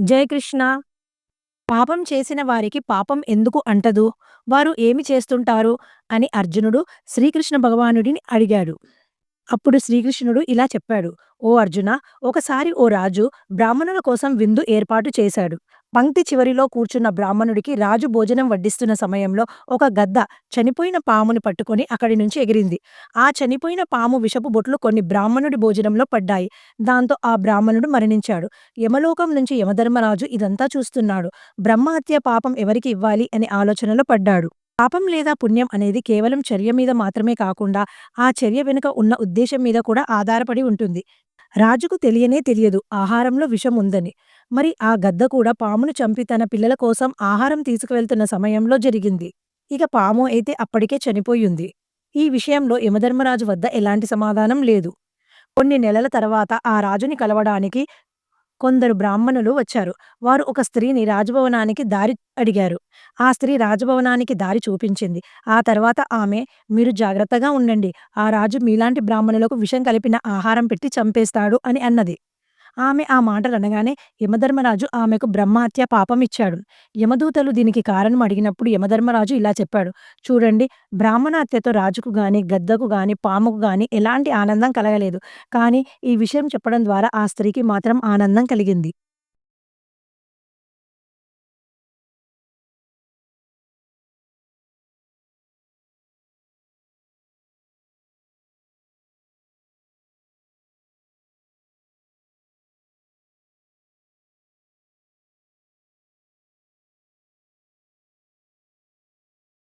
జయకృష్ణ పాపం చేసిన వారికి పాపం ఎందుకు అంటదు? వారు ఏమి చేస్తుంటారు? అని అర్జునుడు శ్రీకృష్ణ భగవానుడిని అడిగాడు. అప్పుడు శ్రీకృష్ణుడు ఇలా చెప్పాడు. ఓ అర్జున ఒకసారి ఓ రాజు బ్రాహ్మణుల కోసం విందు ఏర్పాటు చేశాడు. పంక్తి చివరిలో కూర్చున్న బ్రాహ్మణుడికి రాజు భోజనం వడ్డిస్తున్న సమయంలో ఒక గద్ద చనిపోయిన పామును పట్టుకొని అక్కడి నుంచి ఎగిరింది. ఆ చనిపోయిన పాము విషపు బొట్లు కొన్ని బ్రాహ్మణుడి భోజనంలో పడ్డాయి. దాంతో ఆ బ్రాహ్మణుడు మరణించాడు. యమలోకం నుంచి యమధర్మరాజు ఇదంతా చూస్తున్నాడు. బ్రహ్మహత్య పాపం ఎవరికి ఇవ్వాలి అనే ఆలోచనలో పడ్డాడు. పాపం లేదా పుణ్యం అనేది కేవలం చర్య మీద మాత్రమే కాకుండా ఆ చర్య వెనుక ఉన్న ఉద్దేశం మీద కూడా ఆధారపడి ఉంటుంది. రాజుకు తెలియనే తెలియదు. ఆహారంలో విషం ఉందని. మరి ఆ గద్ద కూడా పామును చంపి తన పిల్లల కోసం ఆహారం తీసుకువెళ్తున్న సమయంలో జరిగింది. ఇక పాము అయితే అప్పటికే చనిపోయింది. ఈ విషయంలో యమధర్మరాజు వద్ద ఎలాంటి సమాధానం లేదు. కొన్ని నెలల తర్వాత ఆ రాజుని కలవడానికి కొందరు బ్రాహ్మణులు వచ్చారు. వారు ఒక స్త్రీని రాజభవనానికి దారి అడిగారు. ఆ స్త్రీ రాజభవనానికి దారి చూపించింది. ఆ తర్వాత ఆమె మీరు జాగ్రత్తగా ఉండండి. ఆ రాజు మీలాంటి బ్రాహ్మణులకు విషం కలిపిన ఆహారం పెట్టి చంపేస్తాడు అని అన్నది. ఆమె ఆ మాటలు అనగానే యమధర్మరాజు ఆమెకు బ్రహ్మహత్య పాపం ఇచ్చాడు యమదూతలు దీనికి కారణం అడిగినప్పుడు యమధర్మరాజు ఇలా చెప్పాడు. చూడండి బ్రాహ్మణ హత్యతో రాజుకు గాని గద్దకు గాని పాముకు గాని ఎలాంటి ఆనందం కలగలేదు. కానీ ఈ విషయం చెప్పడం ద్వారా ఆ స్త్రీకి మాత్రం ఆనందం కలిగింది.